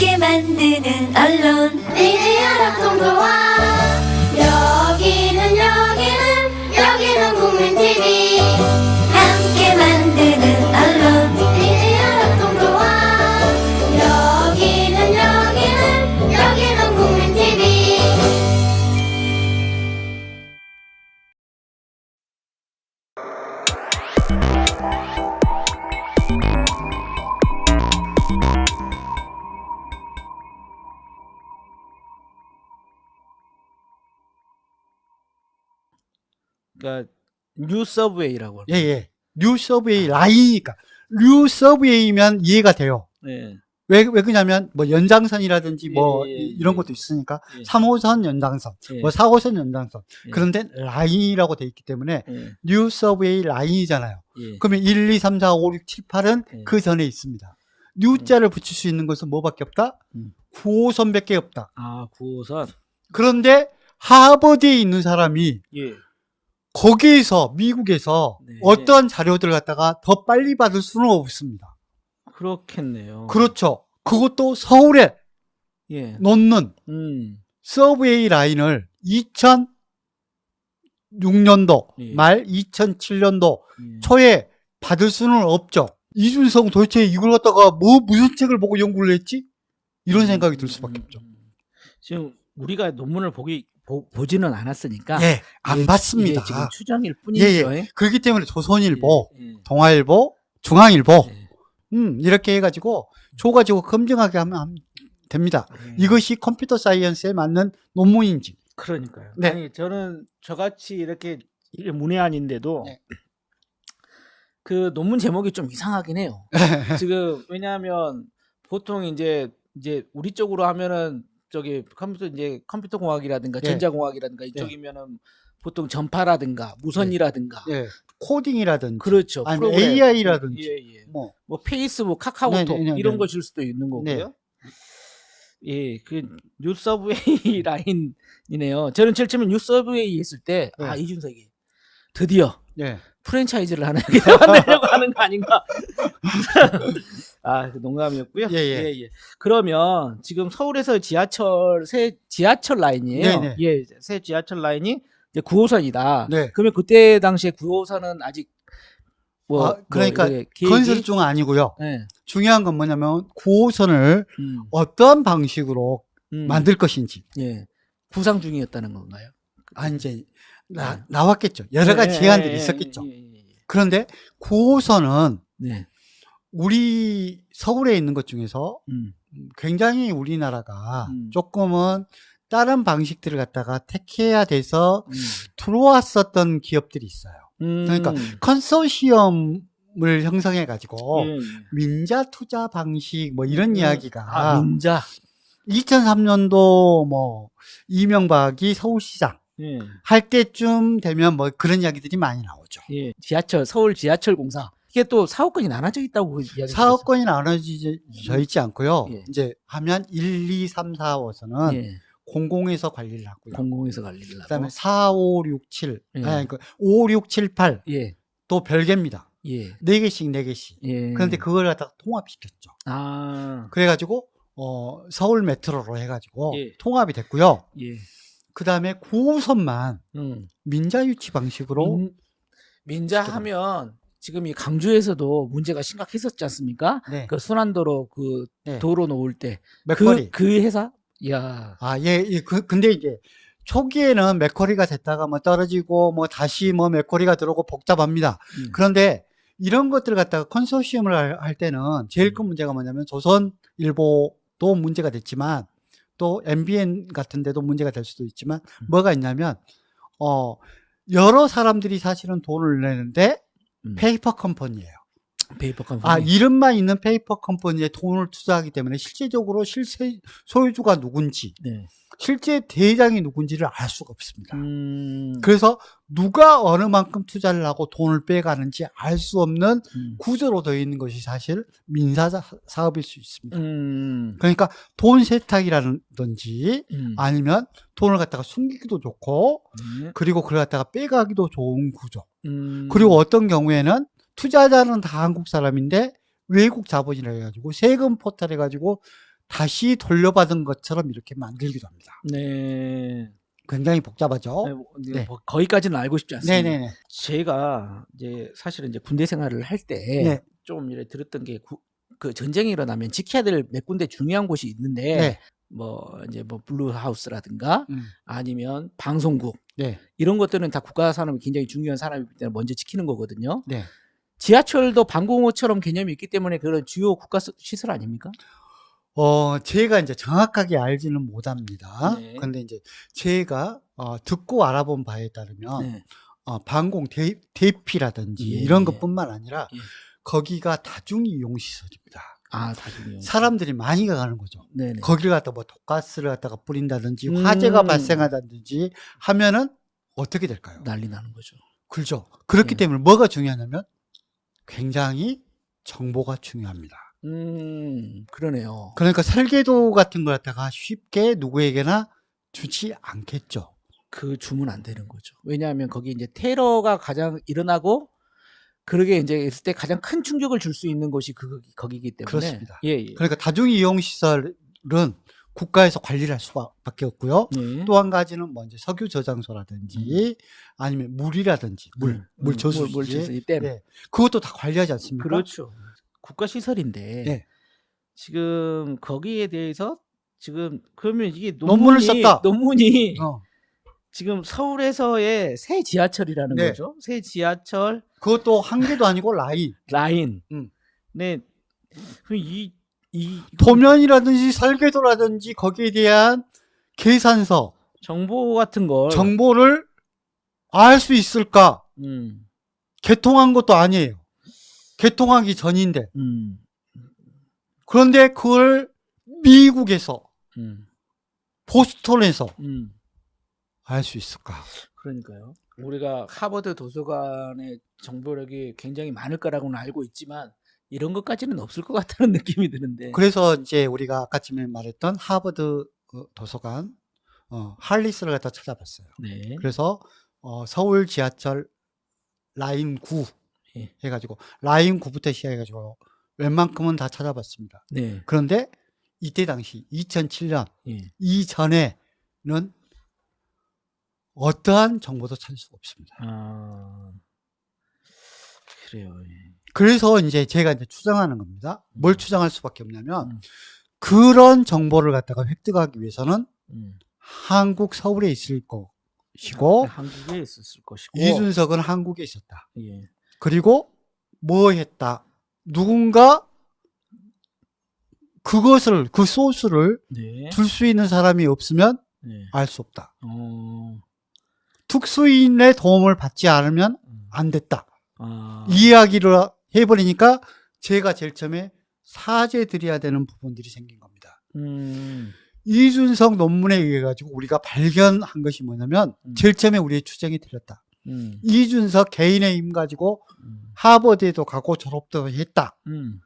함께 만드는 언론. 미디어 협동조 그러니까 뉴 서브웨이라고. 예, 예. 뉴 서브웨이 라인이니까. 뉴 서브웨이면 이해가 돼요. 예. 왜, 왜 그러냐면, 뭐, 연장선이라든지 뭐, 예, 예, 이- 이런 예. 것도 있으니까, 예. 3호선 연장선, 예. 뭐, 4호선 연장선. 예. 그런데 라인이라고 돼 있기 때문에, 예. 뉴 서브웨이 라인이잖아요. 예. 그러면 1, 2, 3, 4, 5, 6, 7, 8은 예. 그 전에 있습니다. 뉴 자를 붙일 수 있는 것은 뭐밖에 없다? 음. 9호선밖에 없다. 아, 9호선. 그런데 하버드에 있는 사람이 예. 거기에서 미국에서 네. 어떠한 자료들을 갖다가 더 빨리 받을 수는 없습니다. 그렇겠네요. 그렇죠. 그것도 서울에 예. 놓는 음. 서브웨이 라인을 2006년도 예. 말 2007년도 예. 초에 받을 수는 없죠. 이준성 도대체 이걸 갖다가 뭐 무슨 책을 보고 연구를 했지? 이런 생각이 들 수밖에 음, 없죠. 음. 지금 우리가 논문을 보기 보, 보지는 않았으니까 예, 안 봤습니다. 지금 추정일 예, 뿐이죠. 예. 그렇기 때문에 조선일보, 예, 예. 동아일보, 중앙일보, 예. 음, 이렇게 해가지고 줘가지고 검증하게 하면 함- 됩니다. 예. 이것이 컴퓨터 사이언스에 맞는 논문인지. 그러니까요. 네. 아니 저는 저같이 이렇게 문외한인데도 네. 그 논문 제목이 좀 이상하긴 해요. 지금 왜냐하면 보통 이제 이제 우리 쪽으로 하면은 저기 컴퓨터 이제 컴퓨터 공학이라든가 예. 전자공학이라든가 이쪽이면은 보통 전파라든가 무선이라든가 예, 코딩이라든지, 그렇죠. 프로그램. AI라든지, 예, 예. 뭐, 뭐 페이스북, 카카오톡 네, 네, 네, 이런 네. 것일 수도 있는 거고요. 네. 예, 그 뉴서브웨이 라인이네요. 저는 제일 처음에 뉴서브웨이 했을 때, 아 네. 이준석이 드디어 예, 프랜차이즈를 하나 이렇게 만들려고 하는 거 아닌가? 아, 그 농담이었고요. 예, 예. 그러면 지금 서울에서 지하철 새 지하철 라인이에요. 네, 네. 예, 새 지하철 라인이 이제 9호선이다. 네. 그러면 그때 당시에 9호선은 아직 뭐 아, 그러니까 뭐 이렇게 계획이- 건설 중 아니고요. 네. 중요한 건 뭐냐면 9호선을 음, 어떤 방식으로 음, 만들 것인지. 예. 구상 중이었다는 건가요? 아, 이제 나, 네. 나왔겠죠. 여러 가지 예, 제안들이 예, 있었겠죠. 예, 예, 예. 그런데 9호선은 네. 우리 서울에 있는 것 중에서 음. 굉장히 우리나라가 음. 조금은 다른 방식들을 갖다가 택해야 돼서 음. 들어왔었던 기업들이 있어요. 그러니까 음. 컨소시엄을 형성해 가지고 예, 예. 민자 투자 방식 뭐 이런 음. 이야기가 아, 민자. 2003년도 뭐 이명박이 서울시장 예. 할 때쯤 되면 뭐 그런 이야기들이 많이 나오죠. 예. 지하철 서울 지하철 공사. 이게 또 사업권이 나눠져 있다고 이야기 사업권이 나눠져 있지 않고요. 예. 이제 하면 1, 2, 3, 4호선은 예. 공공에서 관리를 하고요. 공공에서 관리를 하고. 그다음에 4, 5, 6, 7, 예. 아니 그 5, 6, 7, 8 예. 또 별개입니다. 예. 네 개씩 네 개씩. 예. 그런데 그걸 갖다가 통합시켰죠. 아. 그래 가지고 어 서울 메트로로 해 가지고 예. 통합이 됐고요. 예. 그 다음에 9호선만 음. 민자 유치 방식으로 민, 민자 하면 지금 이 강주에서도 문제가 심각했었지 않습니까? 네, 그 순환도로 그 네. 도로 놓을 때 맥커리. 그, 그 회사? 야. 아, 예, 예. 그, 근데 이제 초기에는 맥커리가 됐다가 뭐 떨어지고 뭐 다시 뭐 맥커리가 들어오고 복잡합니다. 음. 그런데 이런 것들 을 갖다가 컨소시엄을 할, 할 때는 제일 큰 문제가 뭐냐면 조선일보도 문제가 됐지만 또 MBN 같은 데도 문제가 될 수도 있지만 음. 뭐가 있냐면 어 여러 사람들이 사실은 돈을 내는데 음. 페이퍼 컴퍼니예요. 페이퍼 컴퍼니. 아, 이름만 있는 페이퍼 컴퍼니에 돈을 투자하기 때문에 실제적으로 실세 소유주가 누군지 네. 실제 대장이 누군지를 알 수가 없습니다. 음. 그래서 누가 어느 만큼 투자를 하고 돈을 빼가는지 알 수 없는 음. 구조로 되어 있는 것이 사실 민사 자- 사업일 수 있습니다. 음. 그러니까 돈 세탁이라든지 음. 아니면 돈을 갖다가 숨기기도 좋고 네. 그리고 그걸 갖다가 빼가기도 좋은 구조. 음. 그리고 어떤 경우에는 투자자는 다 한국 사람인데 외국 자본이라 해가지고 세금 포탈 해가지고 다시 돌려받은 것처럼 이렇게 만들기도 합니다. 네. 굉장히 복잡하죠. 네, 뭐, 네. 뭐 거기까지는 알고 싶지 않습니다. 네네네. 제가 이제 사실은 이제 군대 생활을 할때 네. 좀 이래 들었던 게 그 전쟁이 일어나면 지켜야 될 몇 군데 중요한 곳이 있는데 네. 뭐 이제 뭐 블루하우스라든가 음. 아니면 방송국 네. 이런 것들은 다 국가 산업이 굉장히 중요한 산업이기 때문에 먼저 지키는 거거든요. 네. 지하철도 방공호처럼 개념이 있기 때문에 그런 주요 국가 시- 시설 아닙니까? 어, 제가 이제 정확하게 알지는 못합니다. 네. 근데 이제 제가 어, 듣고 알아본 바에 따르면 네. 어, 방공 대, 대피라든지 예, 이런 예. 것뿐만 아니라 예. 거기가 다중 이용 시설입니다. 아, 다중이요. 사람들이 많이 가는 거죠. 네네. 거기를 갖다 뭐 독가스를 갖다가 뿌린다든지 음. 화재가 발생하다든지 하면은 어떻게 될까요? 난리 나는 거죠. 그렇죠. 그렇기 네. 때문에 뭐가 중요하냐면 굉장히 정보가 중요합니다. 음, 그러네요. 그러니까 설계도 같은 걸 갖다가 쉽게 누구에게나 주지 않겠죠. 그 주문 안 되는 거죠. 왜냐하면 거기 이제 테러가 가장 일어나고 그러게 이제 있을 때 가장 큰 충격을 줄 수 있는 곳이 그 거기기 때문에 그렇습니다. 예, 예. 그러니까 다중 이용 시설은 국가에서 관리를 할 수밖에 없고요. 예. 또 한 가지는 뭐 이제 석유 저장소라든지 아니면 물이라든지 물, 음, 물 음, 저수지, 물 저수지, 댐. 네. 그것도 다 관리하지 않습니까? 그렇죠. 국가 시설인데 네. 지금 거기에 대해서 지금 그러면 이게 논문을 논문이, 썼다. 논문이 어. 지금 서울에서의 새 지하철이라는 네. 거죠. 새 지하철 그것도 한 개도 아니고 라인. 라인. 음. 네. 그럼 이, 이 도면이라든지 설계도라든지 거기에 대한 계산서, 정보 같은 걸 정보를 알 수 있을까? 음, 개통한 것도 아니에요. 개통하기 전인데. 음, 그런데 그걸 미국에서, 음, 보스턴에서 음. 알 수 있을까? 그러니까요. 우리가 하버드 도서관의 정보력이 굉장히 많을 거라고는 알고 있지만 이런 것까지는 없을 것 같다는 느낌이 드는데. 그래서 이제 우리가 아까쯤에 말했던 하버드 어, 도서관, 어, 할리스를 갖다 찾아봤어요. 네. 그래서 어, 서울 지하철 라인 9 예. 해가지고 라인 9부터 시작해가지고 웬만큼은 다 찾아봤습니다. 네. 그런데 이때 당시 2007년 예. 이전에는 어떠한 정보도 찾을 수가 없습니다. 아. 그래요. 예. 그래서 이제 제가 이제 추정하는 겁니다. 뭘 추정할 수밖에 없냐면 음. 그런 정보를 갖다가 획득하기 위해서는 음. 한국 서울에 있을 것이고 한국에 있었을 것이고. 이준석은 한국에 있었다. 예. 그리고 뭐 했다. 누군가 그것을 그 소스를 네. 줄수 있는 사람이 없으면 네. 알수 없다. 어. 특수인의 도움을 받지 않으면 음. 안 됐다. 아. 이 이야기를 해버리니까 제가 제일 처음에 사죄 드려야 되는 부분들이 생긴 겁니다. 음. 이준석 논문에 의해 가지고 우리가 발견한 것이 뭐냐면 음. 제일 처음에 우리의 추정이 틀렸다. 음. 이준석 개인의 힘 가지고 음. 하버드에도 가고 졸업도 했다. 음.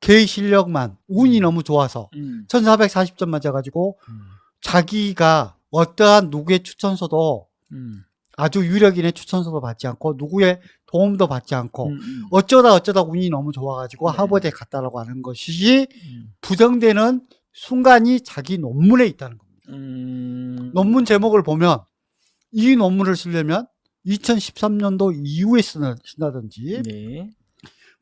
개의 실력만 운이 음. 너무 좋아서 음. 1440점 맞아가지고 음. 자기가 어떠한 누구의 추천서도 음. 아주 유력인의 추천서도 받지 않고 누구의 도움도 받지 않고 음. 음. 어쩌다 어쩌다 운이 너무 좋아가지고 네. 하버드에 갔다라고 하는 것이 음. 부정되는 순간이 자기 논문에 있다는 겁니다. 음. 논문 제목을 보면 이 논문을 쓰려면 2013년도 이후에 쓴다든지 네.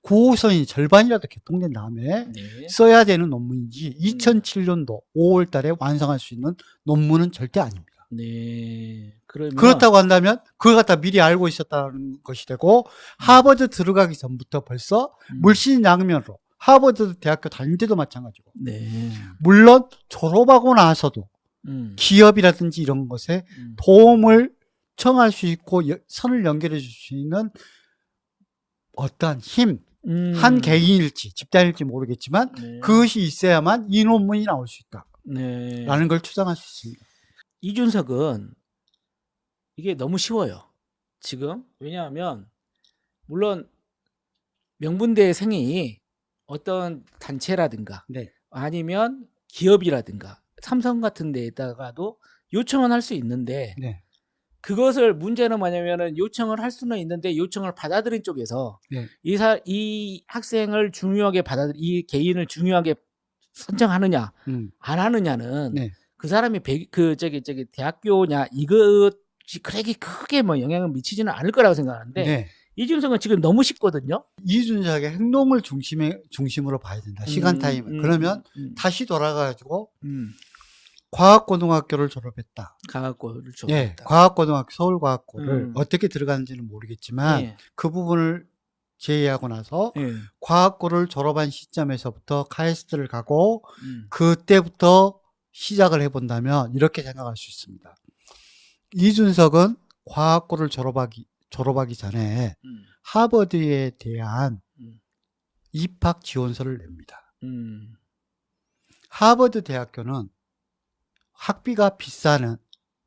9호선이 절반이라도 개통된 다음에 네. 써야 되는 논문이지 2007년도 5월 달에 완성할 수 있는 논문은 절대 아닙니다. 네. 그러면 그렇다고 한다면 그걸 갖다 미리 알고 있었다는 것이 되고 하버드 들어가기 전부터 벌써 음. 물신양면으로 하버드 대학교 다닐 때도 마찬가지고 네. 물론 졸업하고 나서도 음. 기업이라든지 이런 것에 음. 도움을 청할 수 있고 여- 선을 연결해 줄 수 있는 어떠한 힘, 음. 한 개인일지 집단일지 모르겠지만 네. 그것이 있어야만 이 논문이 나올 수 네. 있다라는 걸 추정할 수 있습니다. 이준석은 이게 너무 쉬워요. 지금 왜냐하면 물론 명분대 생이 어떤 단체라든가 네. 아니면 기업이라든가 삼성 같은 데에다가도 요청은 할 수 있는데 네. 그것을 문제는 뭐냐면은 요청을 할 수는 있는데 요청을 받아들인 쪽에서 네. 이, 사, 이 학생을 중요하게 받아들 이 개인을 중요하게 선정하느냐 음. 안 하느냐는 네. 그 사람이 배, 그 저기 저기 대학교냐 이것이 그렇게 크게 뭐 영향을 미치지는 않을 거라고 생각하는데 네. 이준석은 지금 너무 쉽거든요. 이준석의 행동을 중심에 중심으로 봐야 된다. 시간 음, 타임을. 음, 그러면 음, 다시 돌아가지고 음, 과학고등학교를 졸업했다. 과학고를 예, 좋아했다. 과학고등학교 서울과학고를 음. 어떻게 들어가는지는 모르겠지만 예, 그 부분을 제외하고 나서 예, 과학고를 졸업한 시점에서부터 카이스트를 가고 음, 그때부터 시작을 해본다면 이렇게 생각할 수 있습니다. 이준석은 과학고를 졸업하기 졸업하기 전에 음, 하버드에 대한 음. 입학 지원서를 냅니다. 음, 하버드 대학교는 학비가 비싸는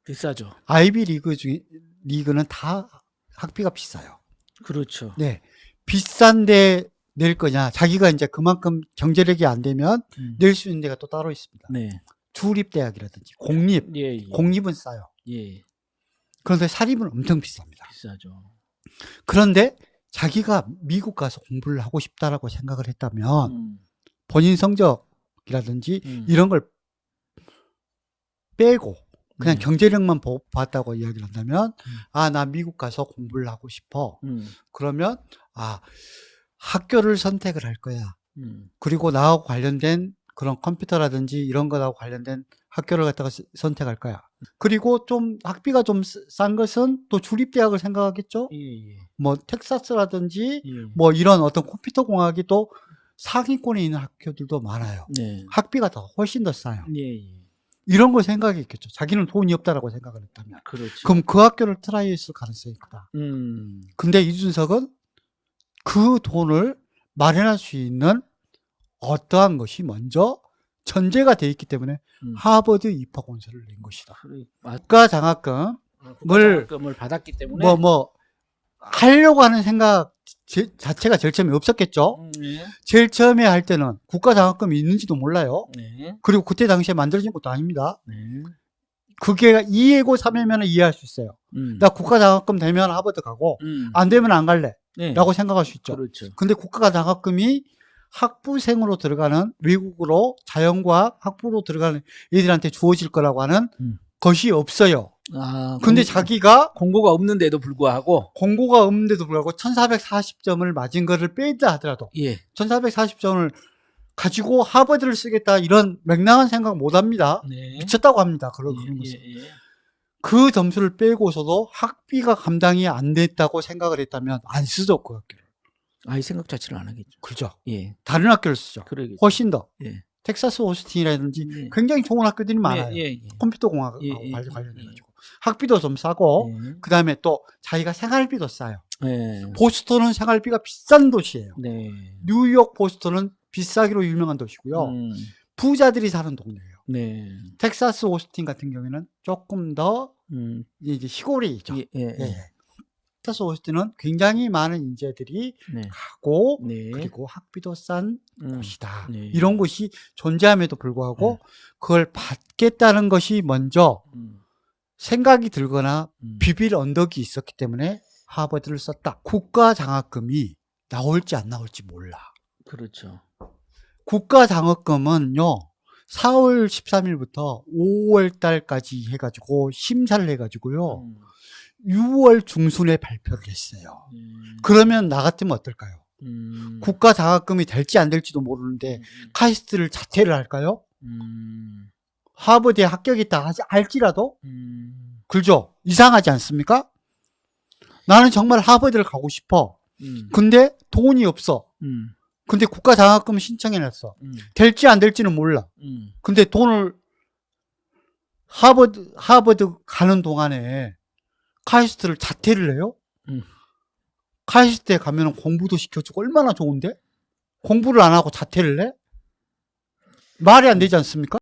비싸죠. 아이비 리그 중 리그는 다 학비가 비싸요. 그렇죠. 네. 비싼데 낼 거냐? 자기가 이제 그만큼 경제력이 안 되면 음, 낼수 있는 데가 또 따로 있습니다. 네, 주립대학이라든지 공립, 예, 예, 공립은 싸요. 예, 그런데 사립은 엄청 비쌉니다. 비싸죠. 그런데 자기가 미국 가서 공부를 하고 싶다라고 생각을 했다면 음, 본인 성적이라든지 음, 이런 걸 빼고 그냥 네. 경제력만 보- 봤다고 이야기를 한다면 음. 아나 미국 가서 공부를 하고 싶어 음, 그러면 아 학교를 선택을 할 거야 음, 그리고 나하고 관련된 그런 컴퓨터라든지 이런 거하고 관련된 학교를 갖다가 스- 선택할 거야. 그리고 좀 학비가 좀 싼 것은 또 주립대학을 생각하겠죠? 예, 예, 뭐 텍사스라든지 예, 뭐 이런 어떤 컴퓨터 공학이 또 상위권에 있는 학교들도 많아요. 네, 학비가 더 훨씬 더 싸요. 예, 예, 이런 걸 생각했겠죠. 자기는 돈이 없다라고 생각을 했다면. 그렇죠. 그럼 그 학교를 트라이 했을 가능성이 크다. 음, 근데 이준석은 그 돈을 마련할 수 있는 어떠한 것이 먼저 전제가 돼 있기 때문에 음. 하버드 입학 원서를 낸 것이다. 아, 국가 장학금 뭘- 국가장학금을 받았기 때문에 뭐 뭐 하려고 하는 생각 제- 자체가 제일 처음에 없었겠죠. 음, 네, 제일 처음에 할 때는 국가 장학금이 있는지도 몰라요. 네, 그리고 그때 당시에 만들어진 것도 아닙니다. 네, 그게 2예고 3예면 이해할 수 있어요. 음, 나 국가 장학금 되면 하버드 가고 음, 안 되면 안 갈래 네, 라고 생각할 수 있죠. 그렇죠. 근데 국가 장학금이 학부생으로 들어가는 외국으로 자연과학 학부로 들어가는 애들한테 주어질 거라고 하는 음. 것이 없어요. 아, 근데 공- 자기가 공고가 없는데도 불구하고 공고가 없는데도 불구하고 1440점을 맞은 거를 뺀다 하더라도 예, 1440점을 가지고 하버드를 쓰겠다 이런 맹랑한 생각 못 합니다. 네, 미쳤다고 합니다. 그런, 예, 그런 예, 것을. 예. 그 점수를 빼고서도 학비가 감당이 안 됐다고 생각을 했다면 안 쓰죠, 그 학교를. 아예 생각 자체를 안 하겠죠. 그죠. 예, 다른 학교를 쓰죠. 그러겠죠. 훨씬 더. 예. 텍사스 오스틴이라든지 예. 굉장히 좋은 학교들이 많아요. 예, 예, 예. 컴퓨터 공학하고 예, 예, 관련- 예, 관련해 가지고. 학비도 좀 싸고, 예. 그 다음에 또 자기가 생활비도 싸요. 예. 보스턴은 생활비가 비싼 도시예요. 네. 뉴욕, 보스턴은 비싸기로 유명한 도시고요. 음, 부자들이 사는 동네예요. 네. 텍사스 오스틴 같은 경우에는 조금 더 음, 이제 시골이죠. 예, 텍사스 오스틴은 굉장히 많은 인재들이 네. 가고 네. 그리고 학비도 싼 음, 곳이다. 네. 이런 곳이 존재함에도 불구하고 그걸 받겠다는 것이 먼저 음, 생각이 들거나 음. 비빌 언덕이 있었기 때문에 하버드를 썼다. 국가 장학금이 나올지 안 나올지 몰라. 그렇죠. 국가 장학금은요. 4월 13일부터 5월 달까지 해가지고 심사를 해가지고요. 음, 6월 중순에 발표를 했어요. 음, 그러면 나 같으면 어떨까요? 음, 국가 장학금이 될지 안 될지도 모르는데 음, 카이스트를 자퇴를 할까요? 음, 하버드에 합격했다 하지 할지라도 음, 그죠? 이상하지 않습니까? 나는 정말 하버드를 가고 싶어. 음, 근데 돈이 없어. 음, 근데 국가 장학금 신청해놨어. 음, 될지 안 될지는 몰라. 음, 근데 돈을 하버드 하버드 가는 동안에 카이스트를 자퇴를 해요? 음. 카이스트에 가면 공부도 시켜주고 얼마나 좋은데? 공부를 안 하고 자퇴를 해? 말이 안 되지 않습니까?